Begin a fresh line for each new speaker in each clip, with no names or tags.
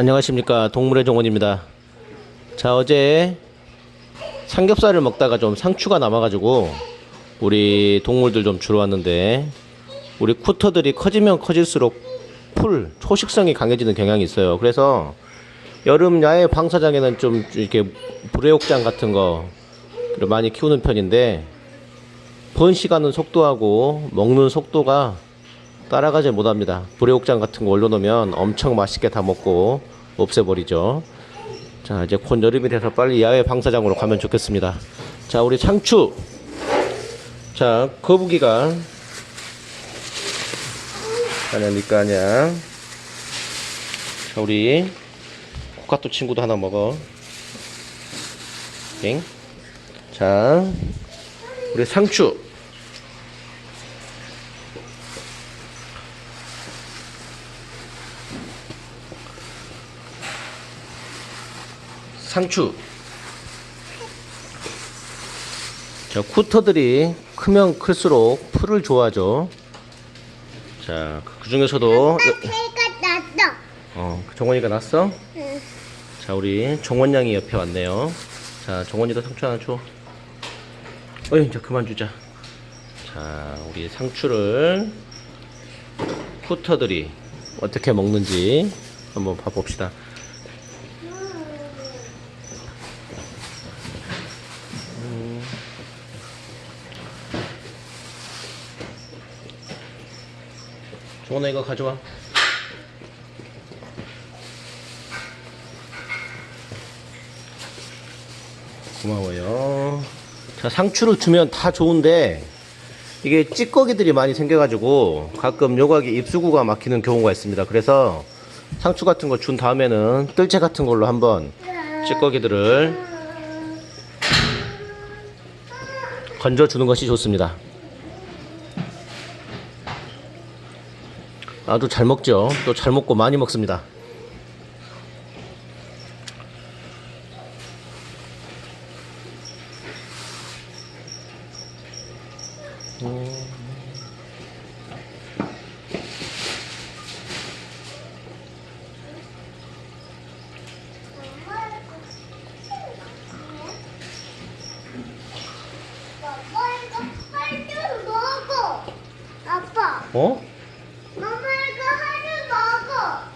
안녕하십니까 동물의 정원입니다. 자 어제 삼겹살을 먹다가 좀 상추가 남아가지고 우리 동물들 좀 주러 왔는데 우리 쿠터들이 커지면 커질수록 풀 초식성이 강해지는 경향이 있어요. 그래서 여름 야외 방사장에는 좀 이렇게 불애옥장 같은 거 많이 키우는 편인데 번식하는 속도하고 먹는 속도가 따라가지 못합니다. 불애옥장 같은 거 올려놓으면 엄청 맛있게 다 먹고 없애버리죠. 자 이제 곧 여름이 돼서 빨리 야외 방사장으로 가면 좋겠습니다. 자 우리 상추. 자 거북이가 아냐 니까 아냐. 자 우리 코카토 친구도 하나 먹어. 땡. 자 우리 상추. 상추. 자, 쿠터들이 크면 클수록 풀을 좋아하죠. 자, 그 중에서도
새가 났어.
어, 정원이가 났어?
응.
자, 우리 정원 양이 옆에 왔네요. 자, 정원이도 상추 하나 줘. 어이, 이제 그만 주자. 자, 우리 상추를 쿠터들이 어떻게 먹는지 한번 봐봅시다. 정원아 이거 가져와. 고마워요. 자, 상추를 주면 다 좋은데, 이게 찌꺼기들이 많이 생겨가지고, 가끔 요각에 입수구가 막히는 경우가 있습니다. 그래서, 상추 같은 거 준 다음에는 뜰채 같은 걸로 한번 찌꺼기들을 건져주는 것이 좋습니다. 아주 잘 먹죠. 또 잘 먹고 많이 먹습니다.
아빠 이거 하루 먹어. 아빠,
어?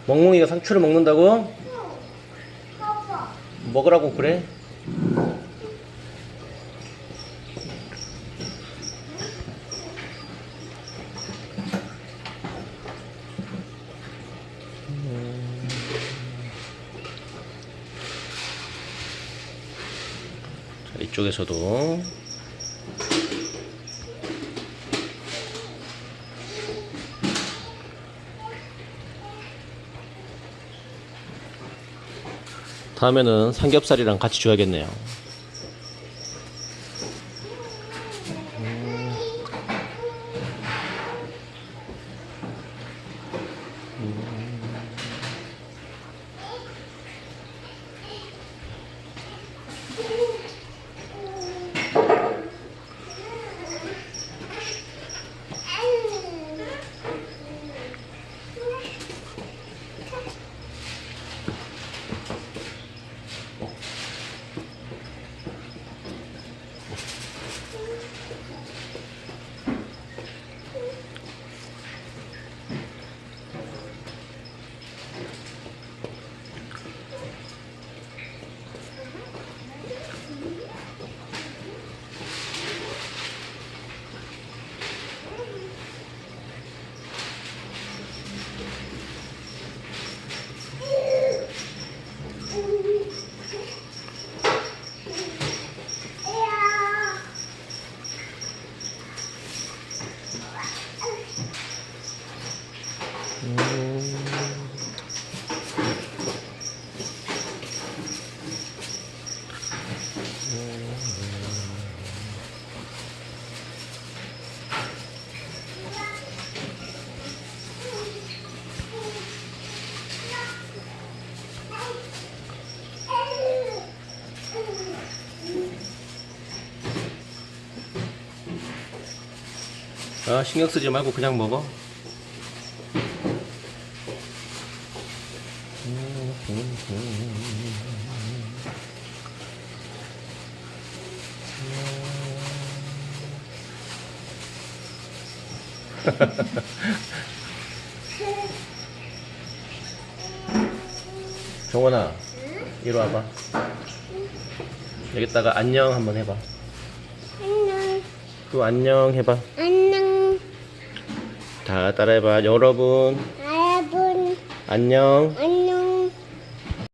멍멍이가 상추를 먹는다고? 먹으라고 그래? 자, 이쪽에서도 다음에는 삼겹살이랑 같이 줘야겠네요. 아, 신경 쓰지 말고 그냥 먹어. 정원아, 이리 와봐. 여기다가 안녕 한번 해봐.
안녕.
또 안녕 해봐.
안녕.
다 따라해봐. 여러분,
여러분.
안녕.